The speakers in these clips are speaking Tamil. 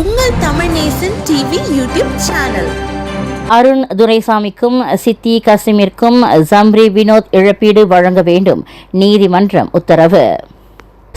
உங்கள் Tamil Nesan TV YouTube channel Arun துரைசாமிக்கும் Siti கசிமிற்கும் ஜம்ரி வினோத் இழப்பீடு வழங்க வேண்டும். நீதிமன்றம் உத்தரவு.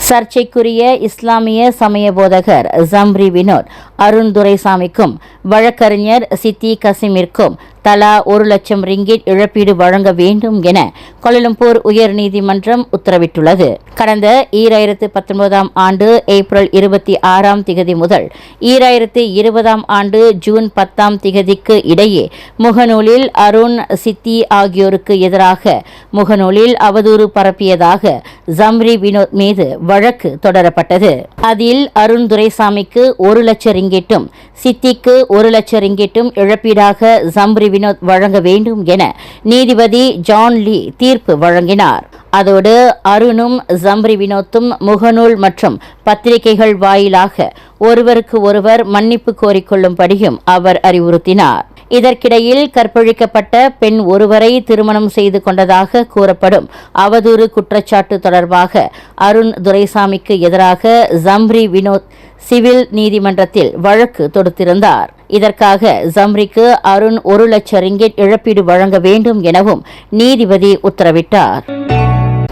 சர்ச்சைக்குரிய இஸ்லாமிய சமய போதகர் ஜம்ரி வினோத் அருண் துரைசாமிக்கும் வழக்கறிஞர் சித்தி கசிமிற்கும் தலா ஒரு லட்சம் ரிங்கிட் இழப்பீடு வழங்க வேண்டும் என கோலாலம்பூர் உயர்நீதிமன்றம் உத்தரவிட்டுள்ளது. கடந்த ஈராயிரத்து பத்தொன்பதாம் ஆண்டு ஏப்ரல் இருபத்தி ஆறாம் திகதி முதல் ஈராயிரத்து இருபதாம் ஆண்டு ஜூன் பத்தாம் திகதிக்கு இடையே முகநூலில் அருண் சித்தி ஆகியோருக்கு எதிராக முகநூலில் அவதூறு பரப்பியதாக ஜம்ரி வினோத் மீது வழக்கு தொடரப்பட்டது. அதில் அருண் துரைசாமிக்கு ஒரு லட்சம் ரிங்கிட்டும் சித்திக்கு ஒரு லட்சம் ரிங்கிட்டும் இழப்பீடாக ஜம்ரி வினோத் வழங்க வேண்டும் என நீதிபதி ஜான் லீ தீர்ப்பு வழங்கினார். அதோடு அருணும் ஜம்ரி வினோத்தும் முகநூல் மற்றும் பத்திரிகைகள் வாயிலாக ஒருவருக்கு ஒருவர் மன்னிப்பு கோரிக்கொள்ளும்படியும் அவர் அறிவுறுத்தினார். இதற்கிடையில் கற்பழிக்கப்பட்ட பெண் ஒருவரை திருமணம் செய்து கொண்டதாக கூறப்படும் அவதூறு குற்றச்சாட்டு தொடர்பாக அருண் துரைசாமிக்கு எதிராக ஜம்ரி வினோத் சிவில் நீதிமன்றத்தில் வழக்கு தொடுத்திருந்தார். இதற்காக ஜம்ரிக்கு அருண் ஒரு லட்சம் ரிங்கிட் இழப்பீடு வழங்க வேண்டும் எனவும் நீதிபதி உத்தரவிட்டார்.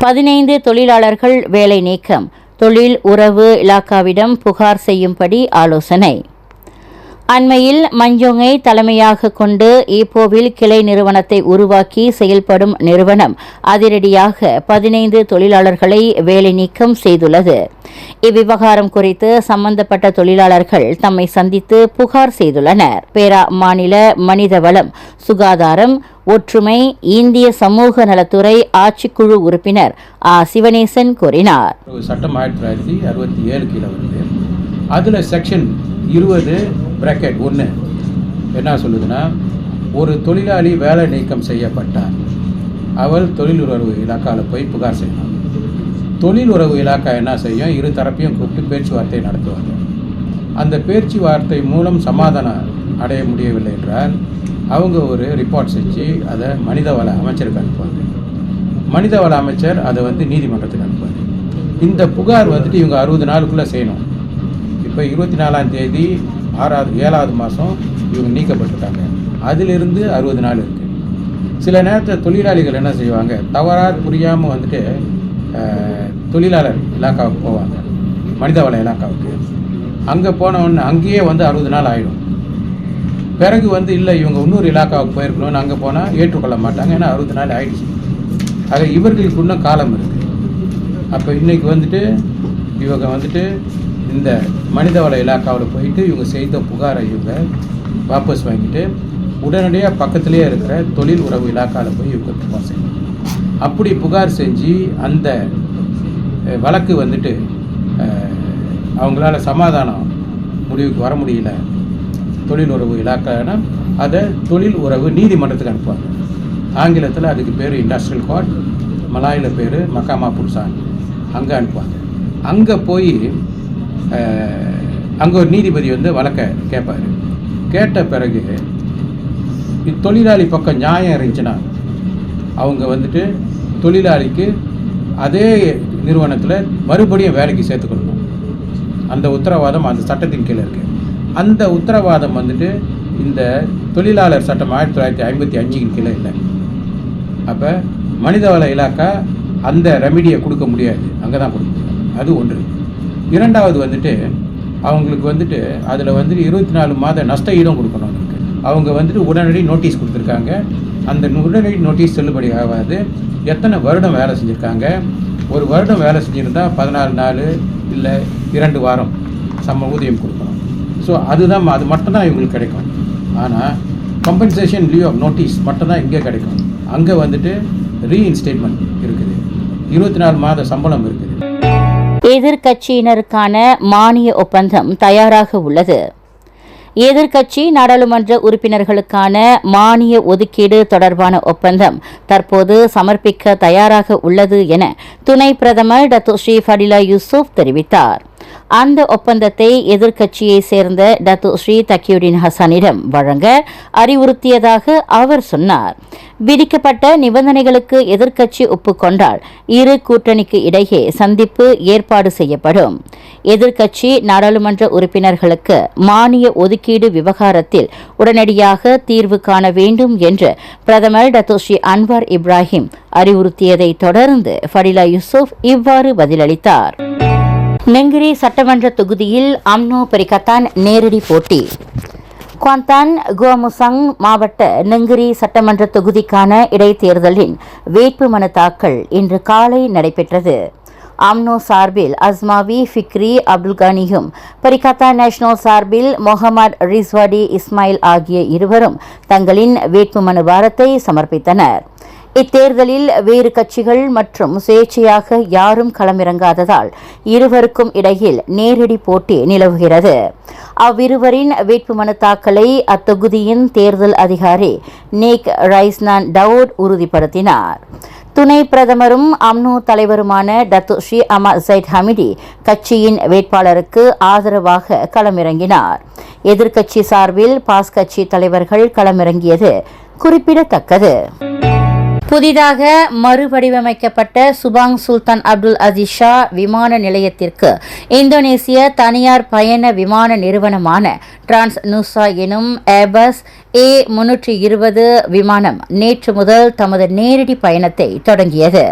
பதினைந்து தொழிலாளர்கள் வேலை நீக்கம் தொழில் உறவு இலாக்காவிடம் புகார் செய்யும்படி ஆலோசனை. அண்மையில் மஞ்சோங்கை தலைமையாக கொண்டு ஈப்போவில் கிளை நிறுவனத்தை உருவாக்கி செயல்படும் நிறுவனம் அதிரடியாக பதினைந்து தொழிலாளர்களை வேலை நீக்கம் செய்துள்ளது. இவ்விவகாரம் குறித்து சம்பந்தப்பட்ட தொழிலாளர்கள் தம்மை சந்தித்து புகார் செய்துள்ளனர். பேரா மாநில மனிதவளம் சுகாதாரம் ஒற்றுமை இந்திய சமூக நலத்துறை ஆட்சிக்குழு உறுப்பினர் ஆ. சிவனேசன் கூறினார். சட்டம் ஆயிரத்தி தொள்ளாயிரத்தி அறுபத்தி ஏழு கீழே வருது. அதில் செக்ஷன் இருபது பிராக்கெட் ஒன்று என்ன சொல்லுதுன்னா ஒரு தொழிலாளி வேலை நீக்கம் செய்யப்பட்டார். அவள் தொழில் உறவு இலாக்காவில் போய் புகார் செய்யணும் தொழில் உறவு இலாக்கா என்ன செய்யும்? இரு தரப்பையும் கூப்பிட்டு பேச்சுவார்த்தை நடத்துவாங்க. அந்த பேச்சுவார்த்தை மூலம் சமாதானம் அடைய முடியவில்லை என்றால் அவங்க ஒரு ரிப்போர்ட் செஞ்சு அதை மனிதவள அமைச்சருக்கு அனுப்புவாங்க. மனிதவள அமைச்சர் அதை வந்து நீதிமன்றத்துக்கு அனுப்புவார். இந்த புகார் வந்துட்டு இவங்க அறுபது நாளுக்குள்ளே செய்யணும். இப்போ இருபத்தி நாலாம் தேதி ஆறாவது ஏழாவது மாதம் இவங்க நீக்கப்பட்டிருக்காங்க அதிலிருந்து அறுபது நாள் இருக்குது சில நேரத்தில் தொழிலாளிகள் என்ன செய்வாங்க? தவறாக புரியாமல் வந்துட்டு தொழிலாளர் இலாக்காவுக்கு போவாங்க. மனிதவள இலாக்காவுக்கு. அங்கே போனவொடனே அங்கேயே வந்து அறுபது நாள் ஆகிடும் பிறகு வந்து இல்லை இவங்க இன்னொரு இலாக்காவுக்கு போயிருக்கணும்னு அங்கே போனால் ஏற்றுக்கொள்ள மாட்டாங்க. ஏன்னா அறுபது நாள் ஆயிடுச்சு. ஆக இவர்களுக்கு இன்னும் காலம் இருக்குது அப்போ இன்றைக்கி வந்துட்டு இவங்க வந்துட்டு இந்த மனிதவள இலாக்காவில் போயிட்டு இவங்க செய்த புகாரை இவங்க வாபஸ் வாங்கிட்டு உடனடியாக பக்கத்திலே இருக்கிற தொழில் உறவு இலாக்காவில் போய் இவங்க புகார் செய்யணும். அப்படி புகார் செஞ்சு அந்த வழக்கு வந்துட்டு அவங்களால சமாதானம் முடிவுக்கு வர முடியல. தொழில் உறவு இலாக்கான அதை தொழில் உறவு நீதிமன்றத்துக்கு அனுப்புவாங்க. ஆங்கிலத்தில் அதுக்கு பேர் இண்டஸ்ட்ரியல் கோர்ட் மலாயில் பேர் மக்காமா புருசான் அங்கே அனுப்புவாங்க. அங்கே போய் அங்கே ஒரு நீதிபதி வந்து வழக்கை கேட்பார் கேட்ட பிறகு தொழிலாளி பக்கம் நியாயம் இருந்துச்சுன்னா அவங்க வந்துட்டு தொழிலாளிக்கு அதே நிறுவனத்தில் மறுபடியும் வேலைக்கு சேர்த்துக்கொள்ளணும் அந்த உத்தரவாதம் அந்த சட்டத்தின் கீழே இருக்குது அந்த உத்தரவாதம் வந்துட்டு இந்த தொழிலாளர் சட்டம் ஆயிரத்தி தொள்ளாயிரத்தி ஐம்பத்தி அஞ்சுக்கு கீழே இல்லை. அப்போ மனிதவள இலாக்கா அந்த ரெமிடியை கொடுக்க முடியாது. அங்கே தான் கொடுக்க அது ஒன்று. இரண்டாவது வந்துட்டு அவங்களுக்கு வந்துட்டு அதில் வந்துட்டு இருபத்தி நாலு மாத நஷ்ட ஈடும் கொடுக்கணும் அவங்களுக்கு. அவங்க வந்துட்டு உடனடி நோட்டீஸ் கொடுத்துருக்காங்க. அந்த உடனடி நோட்டீஸ் செல்லுபடி ஆகாது. எத்தனை வருடம் வேலை செஞ்சுருக்காங்க? ஒரு வருடம் வேலை செஞ்சுருந்தா பதினாலு நாள் இல்லை இரண்டு வாரம் சம ஊதியம் கொடுக்கணும். ஸோ அதுதான் அது மட்டும்தான் இவங்களுக்கு கிடைக்கும். ஆனால் கம்பன்சேஷன் லீவ் ஆஃப் நோட்டீஸ் மட்டும்தான் இங்கே கிடைக்கும். அங்கே வந்துட்டு ரீஇன்ஸ்டேட்மெண்ட் இருக்குது. இருபத்தி நாலு மாத சம்பளம் இருக்குது. எதிர்க்கட்சியினருக்கான மானிய ஒப்பந்தம் தயாராக உள்ளது. எதிர்க்கட்சி நாடாளுமன்ற உறுப்பினர்களுக்கான மானிய ஒதுக்கீடு தொடர்பான ஒப்பந்தம் தற்போது சமர்ப்பிக்க தயாராக உள்ளது என துணை பிரதமர் டத்து ஸ்ரீ ஃபடிலா யூசுப் தெரிவித்தார். அந்த ஒப்பந்தத்தை எதிர்க்கட்சியை சேர்ந்த டத்து ஸ்ரீ தக்கியுடின் ஹசனிடம் வழங்க அறிவுறுத்தியதாக அவர் சொன்னார். விதிக்கப்பட்ட நிபந்தனைகளுக்கு எதிர்க்கட்சி ஒப்புக்கொண்டால் இரு கூட்டணிக்கு இடையே சந்திப்பு ஏற்பாடு செய்யப்படும். எதிர்க்கட்சி நாடாளுமன்ற உறுப்பினர்களுக்கு மானிய ஒதுக்கீடு விவகாரத்தில் உடனடியாக தீர்வு காண வேண்டும் என்று பிரதமர் டத்தோஸ்ரீ அன்வார் இப்ராஹிம் அறிவுறுத்தியதை தொடர்ந்து ஃபடிலா யூசுப் இவ்வாறு பதிலளித்தார். நெங்கிரி சட்டமன்ற தொகுதியில் அம்னோ பெரிகத்தான் நேரடி போட்டி. குவாந்தான் குவாமுசங் மாவட்ட நெங்கிரி சட்டமன்ற தொகுதிக்கான இடைத்தேர்தலின் வேட்புமனு தாக்கல் இன்று காலை நடைபெற்றது. அம்னோ சார்பில் அஸ்மாவி ஃபிக்ரி அப்துல் கனியும் பரிகத்தா நேஷனல் சார்பில் முகமது ரிஸ்வாடி இஸ்மாயில் ஆகிய இருவரும் தங்களின் வேட்புமனு வாரத்தை சமர்ப்பித்தனர். இத்தேர்தலில் வேறு கட்சிகள் மற்றும் சுயேட்சையாக யாரும் களமிறங்காததால் இருவருக்கும் இடையில் நேரடி போட்டி நிலவுகிறது. அவ்விருவரின் வேட்புமனு தாக்கலை அத்தொகுதியின் தேர்தல் அதிகாரி நேக் ரைஸ்னான் டவுட் உறுதிப்படுத்தினார். துணை பிரதமரும் அம்னோ தலைவருமான Datuk Seri Ahmad Zahid Hamidi கட்சியின் வேட்பாளருக்கு ஆதரவாக களமிறங்கினார். எதிர்க்கட்சி சார்பில் பாஸ் கட்சி தலைவர்கள் களமிறங்கியது குறிப்பிடத்தக்கது. புதிதாக மறுவடிவமைக்கப்பட்ட Subang Sultan Abdul Aziz Shah விமான நிலையத்திற்கு இந்தோனேசிய தனியார் பயண விமான நிறுவனமான டிரான்ஸ் நூசா எனும் ஏபஸ் ஏ முன்னூற்றி இருபது விமானம் நேற்று முதல் தமது நேரடி பயணத்தை தொடங்கியது.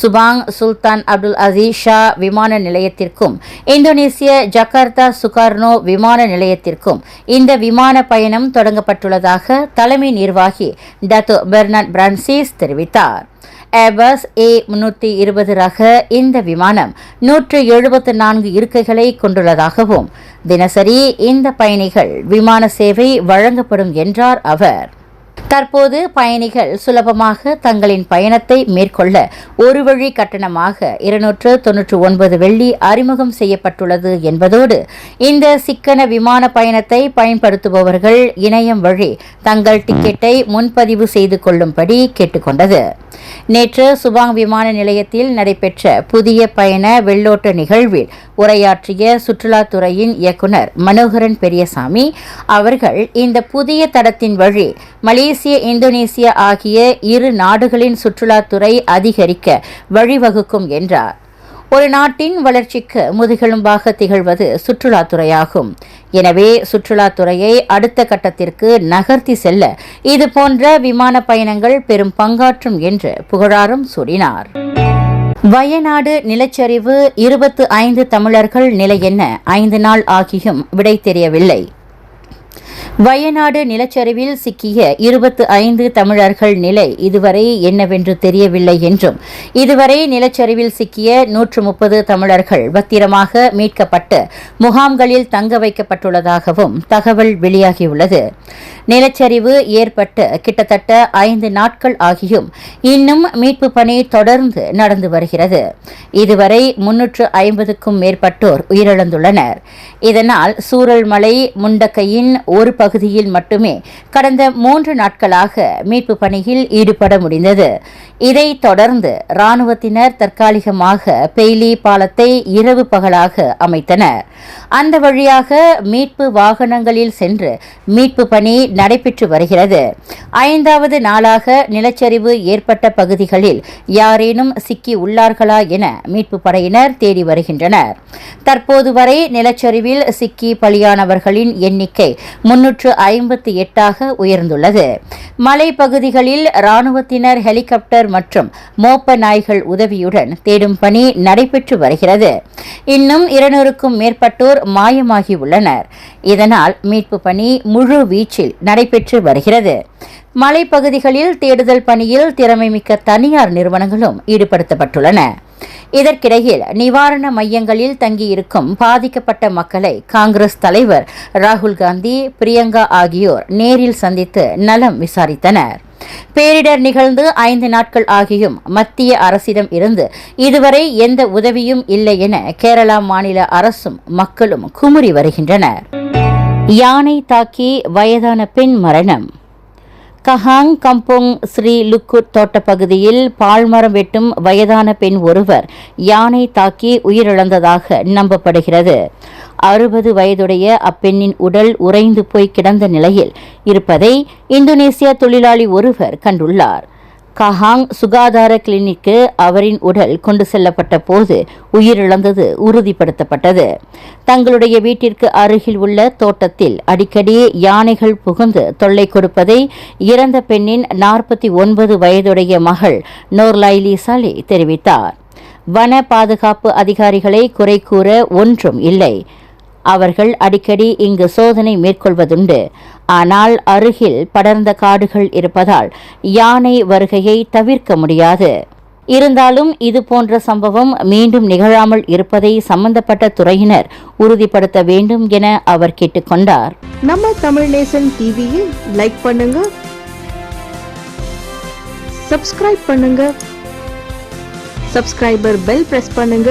Subang Sultan Abdul Aziz Shah விமான நிலையத்திற்கும் இந்தோனேசிய ஜகார்த்தா சுகார்னோ விமான நிலையத்திற்கும் இந்த விமான பயணம் தொடங்கப்பட்டுள்ளதாக தலைமை நிர்வாகி டத்து பெர்னாட் பிரான்சிஸ் தெரிவித்தார். ஏபஸ் ஏ முன்னூற்றி இருபது ரக இந்த விமானம் நூற்று எழுபத்து நான்கு இருக்கைகளை கொண்டுள்ளதாகவும் தினசரி இந்த பயணிகள் விமான சேவை வழங்கப்படும் என்றார் அவர். தற்போது பயணிகள் சுலபமாக தங்களின் பயணத்தை மேற்கொள்ள ஒரு வழி கட்டணமாக இருநூற்று தொன்னூற்று ஒன்பது வெள்ளி அறிமுகம் செய்யப்பட்டுள்ளது என்பதோடு இந்த சிக்கன விமான பயணத்தை பயன்படுத்துபவர்கள் இணையம் வழி தங்கள் டிக்கெட்டை முன்பதிவு செய்து கொள்ளும்படி கேட்டுக்கொண்டது. நேற்று சுபாங் விமான நிலையத்தில் நடைபெற்ற புதிய பயண வெள்ளோட்ட நிகழ்வில் உரையாற்றிய சுற்றுலாத்துறையின் இயக்குனர் மனோகரன் பெரியசாமி அவர்கள் இந்த புதிய தடத்தின் வழி மலேசிய இந்தோனேசியா ஆகிய இரு நாடுகளின் சுற்றுலாத்துறை அதிகரிக்க வழிவகுக்கும் என்றார். ஒரு நாட்டின் வளர்ச்சிக்கு முதுகெலும்பாக திகழ்வது சுற்றுலாத்துறையாகும். எனவே சுற்றுலாத்துறையை அடுத்த கட்டத்திற்கு நகர்த்தி செல்ல இதுபோன்ற விமான பயணங்கள் பெரும் பங்காற்றும் என்று புகழாரம் சூடினார் வயநாடு நிலச்சரிவு இருபத்து ஐந்து தமிழர்கள் நிலை என்ன? ஐந்து நாள் ஆகியும் விடை தெரியவில்லை. வயநாடு நிலச்சரிவில் சிக்கிய இருபத்து ஐந்து தமிழர்கள் நிலை இதுவரை என்னவென்று தெரியவில்லை என்றும் இதுவரை நிலச்சரிவில் சிக்கிய நூற்று முப்பது தமிழர்கள் பத்திரமாக மீட்கப்பட்டு முகாம்களில் தங்க வைக்கப்பட்டுள்ளதாகவும் தகவல் வெளியாகியுள்ளது. நிலச்சரிவு ஏற்பட்டு கிட்டத்தட்ட ஐந்து நாட்கள் ஆகியும் இன்னும் மீட்பு பணி தொடர்ந்து நடந்து வருகிறது. இதுவரை முன்னூற்று ஐம்பதுக்கும் மேற்பட்டோர் உயிரிழந்துள்ளனர். இதனால் சூரல்மலை முண்டக்கையின் ஒரு பகுதியில் மட்டுமே கடந்த மூன்று நாட்களாக மீட்பு பணியில் ஈடுபட முடிந்தது. இதைத் தொடர்ந்து ராணுவத்தினர் தற்காலிகமாக பெய்லி பாலத்தை இரவு பகலாக அமைத்தனர். அந்த வழியாக மீட்பு வாகனங்களில் சென்று மீட்பு பணி நடைபெற்று வருகிறது. ஐந்தாவது நாளாக நிலச்சரிவு ஏற்பட்ட பகுதிகளில் யாரேனும் சிக்கி உள்ளார்களா என மீட்பு படையினர் தேடி வருகின்றனர். தற்போது வரை நிலச்சரிவில் சிக்கி பலியானவர்களின் எண்ணிக்கை முன்னூற்று ஐம்பத்தி எட்டாக உயர்ந்துள்ளது. மலைப்பகுதிகளில் ராணுவத்தினர் ஹெலிகாப்டர் மற்றும் மோப்ப நாய்கள் உதவியுடன் தேடும் பணி நடைபெற்று வருகிறது. இன்னும் இருநூறுக்கும் மேற்பட்டோர் மாயமாகி உள்ளனர் இதனால் மீட்பு பணி முழு வீச்சில் நடைபெற்று வருகிறது. மலைப்பகுதிகளில் தேடுதல் பணியில் திறமைமிக்க தனியார் நிறுவனங்களும் ஈடுபடுத்தப்பட்டுள்ளன. இதற்கிடையில் நிவாரண மையங்களில் தங்கியிருக்கும் பாதிக்கப்பட்ட மக்களை காங்கிரஸ் தலைவர் ராகுல் காந்தி பிரியங்கா ஆகியோர் நேரில் சந்தித்து நலம் விசாரித்தனர். பேரிடர் நிகழ்ந்து ஐந்து நாட்கள் ஆகியும் மத்திய அரசிடம் இருந்து இதுவரை எந்த உதவியும் இல்லை என கேரளா மாநில அரசும் மக்களும் குமுறி வருகின்றனர். யானை தாக்கி வயதான பெண் மரணம். கஹாங் கம்போங் ஸ்ரீ லுக்குட் தோட்டப்பகுதியில் பால்மரம் வெட்டும் வயதான பெண் ஒருவர் யானை தாக்கி உயிரிழந்ததாக நம்பப்படுகிறது. அறுபது வயதுடைய அப்பெண்ணின் உடல் உறைந்து போய் கிடந்த நிலையில் இருப்பதை இந்தோனேசிய தொழிலாளி ஒருவர் கண்டுள்ளார். கஹாங் சுகாதார கிளினிக்கு அவரின் உடல் கொண்டு செல்லப்பட்ட போது உயிரிழந்தது உறுதிப்படுத்தப்பட்டது. தங்களுடைய வீட்டிற்கு அருகில் உள்ள தோட்டத்தில் அடிக்கடி யானைகள் புகுந்து தொல்லை கொடுப்பதை இறந்த பெண்ணின் நாற்பத்தி ஒன்பது வயதுடைய மகள் நோர்லைலி சாலி தெரிவித்தார். வன பாதுகாப்பு அதிகாரிகளை குறை கூற ஒன்றும் இல்லை. அவர்கள் அடிக்கடி இங்கு சோதனை மேற்கொள்வதுண்டு. ஆனால் அருகில் படர்ந்த காடுகள் இருப்பதால் யானை வருகையை தவிர்க்க முடியாது. இருந்தாலும் இது போன்ற சம்பவம் மீண்டும் நிகழாமல் இருப்பதை சம்பந்தப்பட்ட துறையினர் உறுதிப்படுத்த வேண்டும் என அவர் கேட்டுக்கொண்டார் நம்ம தமிழ் நேசன் டிவியை லைக் பண்ணுங்க. சப்ஸ்கிரைப் பண்ணுங்க. சப்ஸ்கிரைபர் பெல் பிரஸ் பண்ணுங்க.